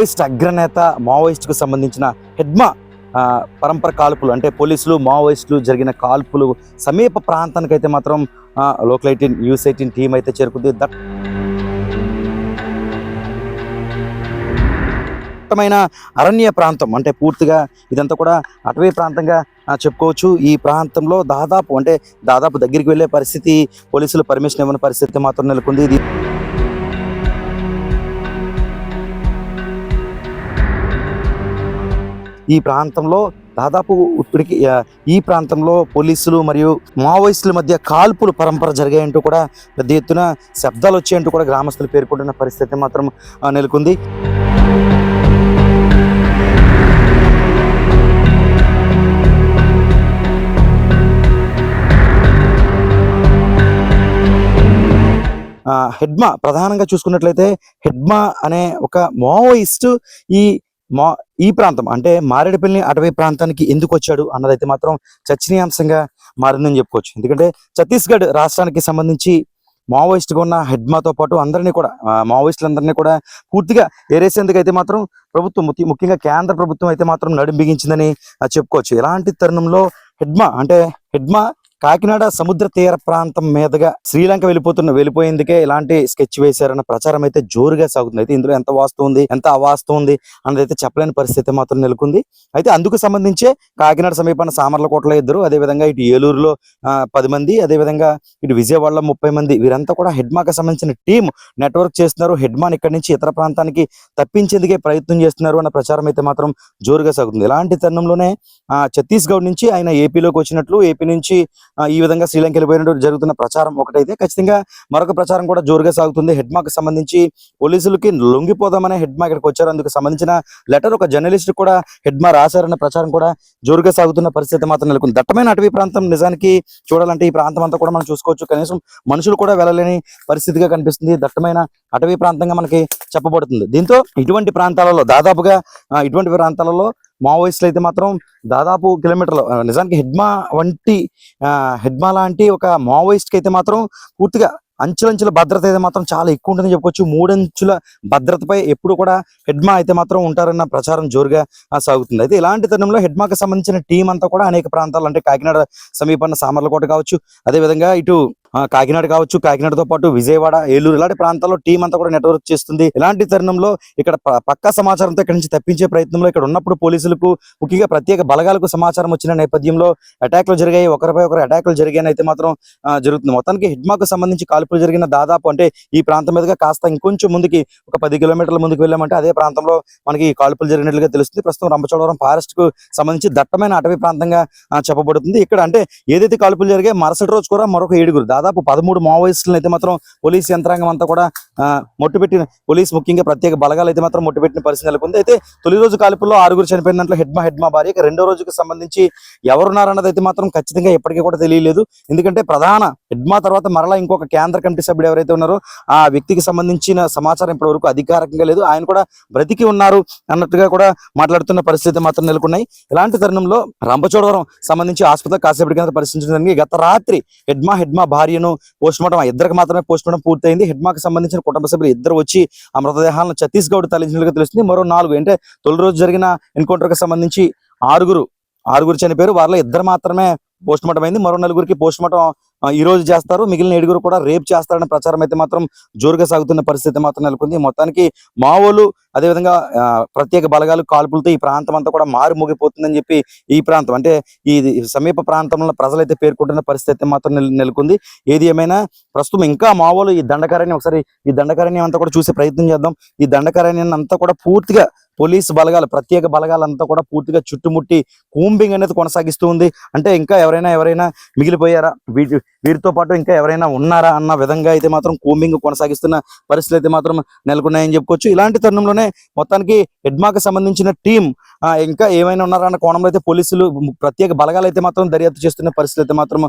Maoist అగ్రనేత మావోయిస్ట్కు సంబంధించిన హెడ్మా పరంపర కాల్పులు అంటే పోలీసులు మావోయిస్టులు జరిగిన కాల్పులు సమీప ప్రాంతానికి అయితే మాత్రం local eighteen news eighteen team అయితే చేరుకుంది. దట్టమైన అరణ్య ప్రాంతం అంటే పూర్తిగా ఇదంతా కూడా అటవీ ప్రాంతంగా చెప్పుకోవచ్చు. ఈ ప్రాంతంలో దాదాపు అంటే దాదాపు దగ్గరికి వెళ్ళే పరిస్థితి పోలీసులు పర్మిషన్ ఇవ్వని పరిస్థితి మాత్రం నెలకొంది. ఇది ఈ ప్రాంతంలో దాదాపు ఇప్పటికి ఈ ప్రాంతంలో పోలీసులు మరియు మావోయిస్టుల మధ్య కాల్పులు పరంపర జరిగాయంటూ కూడా పెద్ద ఎత్తున శబ్దాలు వచ్చాయంటూ కూడా గ్రామస్తులు పేర్కొంటున్న పరిస్థితి మాత్రం నెలకొంది. హెడ్మా ప్రధానంగా చూసుకున్నట్లయితే హెడ్మా అనే ఒక మావోయిస్ట్ ఈ మా ఈ ప్రాంతం అంటే మారేడుపల్లి అటవీ ప్రాంతానికి ఎందుకు వచ్చాడు అన్నదైతే మాత్రం చర్చనీయాంశంగా మారిందని చెప్పుకోవచ్చు. ఎందుకంటే ఛత్తీస్గఢ్ రాష్ట్రానికి సంబంధించి మావోయిస్ట్గా ఉన్న హెడ్మాతో పాటు అందరినీ కూడా మావోయిస్టులందరినీ కూడా పూర్తిగా ఏరేసేందుకు అయితే మాత్రం ప్రభుత్వం ముఖ్య- ముఖ్యంగా కేంద్ర ప్రభుత్వం అయితే మాత్రం నడుం బిగించిందని చెప్పుకోవచ్చు. ఇలాంటి తరుణంలో హెడ్మా అంటే హెడ్మా కాకినాడ సముద్ర తీర ప్రాంతం మీదుగా శ్రీలంక వెళ్ళిపోతున్న వెళ్ళిపోయేందుకే ఇలాంటి స్కెచ్ వేశారన్న ప్రచారం అయితే జోరుగా సాగుతుంది. అయితే ఇందులో ఎంత వాస్తవం ఉంది ఎంత అవాస్తవం ఉంది అన్నది అయితే చెప్పలేని పరిస్థితి మాత్రం నెలకొంది. అయితే అందుకు సంబంధించే కాకినాడ సమీపాన సామర్లకోటలో ఇద్దరు అదేవిధంగా ఇటు ఏలూరులో పది మంది అదేవిధంగా ఇటు విజయవాడలో ముప్పై మంది వీరంతా కూడా హెడ్మాకి సంబంధించిన టీం నెట్వర్క్ చేస్తున్నారు. హెడ్మాన్ ఇక్కడి నుంచి ఇతర ప్రాంతానికి తప్పించేందుకే ప్రయత్నం చేస్తున్నారు అన్న ప్రచారం అయితే మాత్రం జోరుగా సాగుతుంది. ఇలాంటి తరుణంలోనే ఆ, ఛత్తీస్గఢ్ నుంచి ఆయన ఏపీలోకి వచ్చినట్లు ఏపీ నుంచి ఈ విధంగా శ్రీలంక వెళ్ళిపోయినట్టు జరుగుతున్న ప్రచారం ఒకటైతే ఖచ్చితంగా మరొక ప్రచారం కూడా జోరుగా సాగుతుంది. హెడ్ హెడ్మాకి సంబంధించి పోలీసులకి లొంగిపోదామనే మార్క్ ఇక్కడికి వచ్చారు. అందుకు సంబంధించిన లెటర్ ఒక జర్నలిస్ట్ కూడా హెడ్ మార్క్ రాశారన్న ప్రచారం కూడా జోరుగా సాగుతున్న పరిస్థితి మాత్రం నెలకొంది. దట్టమైన అటవీ ప్రాంతం నిజానికి చూడాలంటే ఈ ప్రాంతం అంతా కూడా మనం చూసుకోవచ్చు. కనీసం మనుషులు కూడా వెళ్ళలేని పరిస్థితిగా కనిపిస్తుంది. దట్టమైన అటవీ ప్రాంతంగా మనకి చెప్పబడుతుంది. దీంతో ఇటువంటి ప్రాంతాలలో దాదాపుగా ఇటువంటి ప్రాంతాలలో మావోయిస్టులు అయితే మాత్రం దాదాపు కిలోమీటర్లు నిజానికి హెడ్మా వంటి ఆ, హెడ్మా లాంటి ఒక మావోయిస్ట్కి అయితే మాత్రం పూర్తిగా అంచులంచుల భద్రత అయితే మాత్రం చాలా ఎక్కువ ఉంటుందని చెప్పుకోవచ్చు. మూడంచుల భద్రతపై ఎప్పుడు కూడా హెడ్మా అయితే మాత్రం ఉంటారన్న ప్రచారం జోరుగా సాగుతుంది. అయితే ఇలాంటి తరుణంలో హెడ్మాకి సంబంధించిన టీం అంతా కూడా అనేక ప్రాంతాలు అంటే కాకినాడ సమీపన్న సామర్లకోట కావచ్చు అదేవిధంగా ఇటు కాకినాడ కావచ్చు కాకినాడతో పాటు విజయవాడ ఏలూరు ఇలాంటి ప్రాంతాల్లో టీం అంతా కూడా నెట్వర్క్ చేస్తుంది. ఇలాంటి తరుణంలో ఇక్కడ ప- పక్కా సమాచారంతో ఇక్కడ నుంచి తప్పించే ప్రయత్నంలో ఇక్కడ ఉన్నప్పుడు పోలీసులకు ముఖ్యంగా ప్రత్యేక బలగాలకు సమాచారం వచ్చిన నేపథ్యంలో అటాక్లు జరిగాయి. ఒకరిపై ఒకరు అటాక్లు జరిగాయని అయితే మాత్రం జరుగుతుంది. మొత్తానికి హిడ్మాకు సంబంధించి కాల్పులు జరిగిన దాదాపు అంటే ఈ ప్రాంతం మీదుగా కాస్త ఇంకొంచెం ముందుకి ఒక పది కిలోమీటర్ల ముందుకు వెళ్ళామంటే అదే ప్రాంతంలో మనకి కాల్పులు జరిగినట్లుగా తెలుస్తుంది. ప్రస్తుతం రంపచోడవరం ఫారెస్ట్కు సంబంధించి దట్టమైన అటవీ ప్రాంతంగా చెప్పబడుతుంది. ఇక్కడ అంటే ఏదైతే కాల్పులు జరిగాయి మరుసటి రోజు కూడా మరొక ఏడుగురు దాదాపు పదమూడు మావోయిస్టులను అయితే మాత్రం పోలీస్ యంత్రాంగం అంతా కూడా మొట్టుపెట్టిన పోలీస్ ముఖ్యంగా ప్రత్యేక బలగాలు అయితే మాత్రం మొట్టుపెట్టిన పరిస్థితి నెలకొంది. అయితే తొలి రోజు కాల్పుల్లో ఆరుగురు చనిపోయిన దాంట్లో హెడ్మా హెడ్మా భార్య. రెండో రోజుకి సంబంధించి ఎవరున్నారన్నది అయితే మాత్రం ఖచ్చితంగా ఎప్పటికీ కూడా తెలియలేదు. ఎందుకంటే ప్రధాన హెడ్మా తర్వాత మరలా ఇంకొక కేంద్ర కమిటీ సభ్యుడు ఎవరైతే ఉన్నారో ఆ వ్యక్తికి సంబంధించిన సమాచారం ఇప్పటివరకు అధికారికంగా లేదు. ఆయన కూడా బ్రతికి ఉన్నారు అన్నట్టుగా కూడా మాట్లాడుతున్న పరిస్థితి మాత్రం నెలకొన్నాయి. ఇలాంటి తరుణంలో రంపచోడవరం సంబంధించి ఆసుపత్రి కాసేపటి కింద పరిశీలించడానికి గత రాత్రి హెడ్మా హెడ్మా భార్య భార్యను పోస్ట్ మార్టం ఇద్దరికి మాత్రమే పోస్ట్ మార్టం పూర్తయింది హెడ్మాకి సంబంధించిన కుటుంబ సభ్యులు ఇద్దరు వచ్చి ఆ మృతదేహాలను ఛత్తీస్గఢ్ తరలించినట్లుగా తెలుస్తుంది. మరో నాలుగు అంటే తొలి రోజు జరిగిన ఎన్కౌంటర్కి సంబంధించి ఆరుగురు ఆరుగురు చనిపోయారు. వారిలో ఇద్దరు మాత్రమే పోస్ట్ మార్టం అయింది. మరో నలుగురికి పోస్ట్ మార్టం ఈ రోజు చేస్తారు. మిగిలిన ఏడుగురు కూడా రేపు చేస్తారనే ప్రచారం అయితే మాత్రం జోరుగా సాగుతున్న పరిస్థితి మాత్రం నెలకొంది. మొత్తానికి మావోలు అదేవిధంగా ప్రత్యేక బలగాలు కాల్పులతో ఈ ప్రాంతం అంతా కూడా మారు మోగిపోతుందని చెప్పి ఈ ప్రాంతం అంటే ఈ సమీప ప్రాంతంలో ప్రజలైతే పేర్కొంటున్న పరిస్థితి మాత్రం నెలకొంది. ఏది ఏమైనా ప్రస్తుతం ఇంకా మావోలు ఈ దండకారణ్యం ఒకసారి ఈ దండకారణ్యం అంతా కూడా చూసే ప్రయత్నం చేద్దాం. ఈ దండకారణ్యాన్ని అంతా కూడా పూర్తిగా పోలీస్ బలగాలు ప్రత్యేక బలగాలంతా కూడా పూర్తిగా చుట్టుముట్టి కూంబింగ్ అనేది కొనసాగిస్తూ ఉంది. అంటే ఇంకా ఎవరైనా ఎవరైనా మిగిలిపోయారా? వీటి వీరితో పాటు ఇంకా ఎవరైనా ఉన్నారా అన్న విధంగా అయితే మాత్రం కూంబింగ్ కొనసాగిస్తున్న పరిస్థితులు అయితే మాత్రం నెలకొన్నాయని చెప్పుకోవచ్చు. ఇలాంటి తరుణంలోనే మొత్తానికి హెడ్మాకి సంబంధించిన టీం ఇంకా ఏమైనా ఉన్నారా అన్న కోణంలో అయితే పోలీసులు ప్రత్యేక బలగాలు అయితే మాత్రం దర్యాప్తు చేస్తున్న పరిస్థితులు అయితే మాత్రం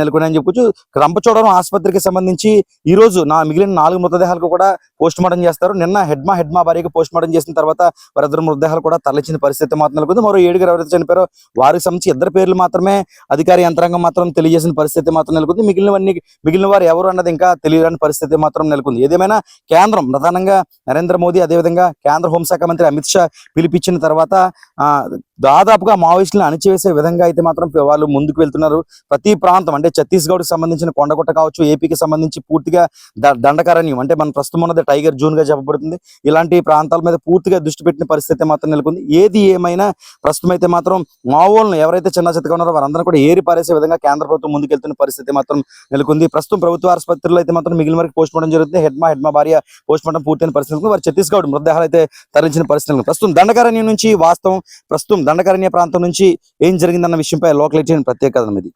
నెలకొన్నాయని చెప్పుకోవచ్చు. రంపచోడవరం ఆసుపత్రికి సంబంధించి ఈ రోజు నా మిగిలిన నాలుగు మృతదేహాలకు కూడా పోస్ట్ మార్టం చేస్తారు. నిన్న హెడ్మా హెడ్మా భార్యకు పోస్ట్ మార్టం చేసిన తర్వాత వారిద్దరు మృతదేహాలు కూడా తరలించిన పరిస్థితి మాత్రం నెలకొంది. మరో ఏడుగురు ఎవరైతే చనిపోయారో వారికి సంబంధించి ఇద్దరు పేర్లు మాత్రమే అధికార యంత్రాంగం మాత్రం తెలియజేసిన పరిస్థితి మాత్రం నెలకొంది. మిగిలినవన్నీ మిగిలిన వారు ఎవరు అన్నది ఇంకా తెలియని పరిస్థితి మాత్రం నెలకొంది. ఏదేమైనా కేంద్రం ప్రధానంగా నరేంద్ర మోదీ అదేవిధంగా కేంద్ర హోంశాఖ మంత్రి అమిత్ షా పిలిపించిన తర్వాత ఆ, దాదాపుగా మావోయిస్టులను అణిచివేసే విధంగా అయితే మాత్రం వాళ్ళు ముందుకు వెళ్తున్నారు. ప్రతి ప్రాంతం అంటే ఛత్తీస్గఢ్కి సంబంధించిన కొండగుట్ట కావచ్చు ఏపీకి సంబంధించి పూర్తిగా ద- దండకారణ్యం అంటే మన ప్రస్తుతం ఉన్నది టైగర్ జోన్గా చెప్పబడుతుంది. ఇలాంటి ప్రాంతాల మీద పూర్తిగా దృష్టి పెట్టిన పరిస్థితి మాత్రం నెలకొంది. ఏది ఏమైనా ప్రస్తుతం అయితే మాత్రం మావోలను ఎవరైతే చిన్న చెత్తగా ఉన్నారో వారందరూ కూడా ఏరి పారేసే విధంగా కేంద్ర ప్రభుత్వం ముందుకెళ్తున్న పరిస్థితి మాత్రం నెలకొంది. ప్రస్తుతం ప్రభుత్వ ఆసుపత్రిలో అయితే మాత్రం మిగిలిన వరకు పోస్ట్ మార్టం జరుగుతుంది. హెడ్మా హెడ్మా భార్య పోస్ట్ మార్టం పూర్తయిన పరిస్థితి వారు ఛత్తీస్గఢ్ మృతదేహాలు అయితే తరలించిన పరిస్థితులు ప్రస్తుతం దండకారణ్యం నుంచి వాస్తవం ప్రస్తుతం దండకారణ్య ప్రాంతం నుంచి ఏం జరిగిందన్న విషయంపై లోకల్ ప్రత్యేకత ఇది.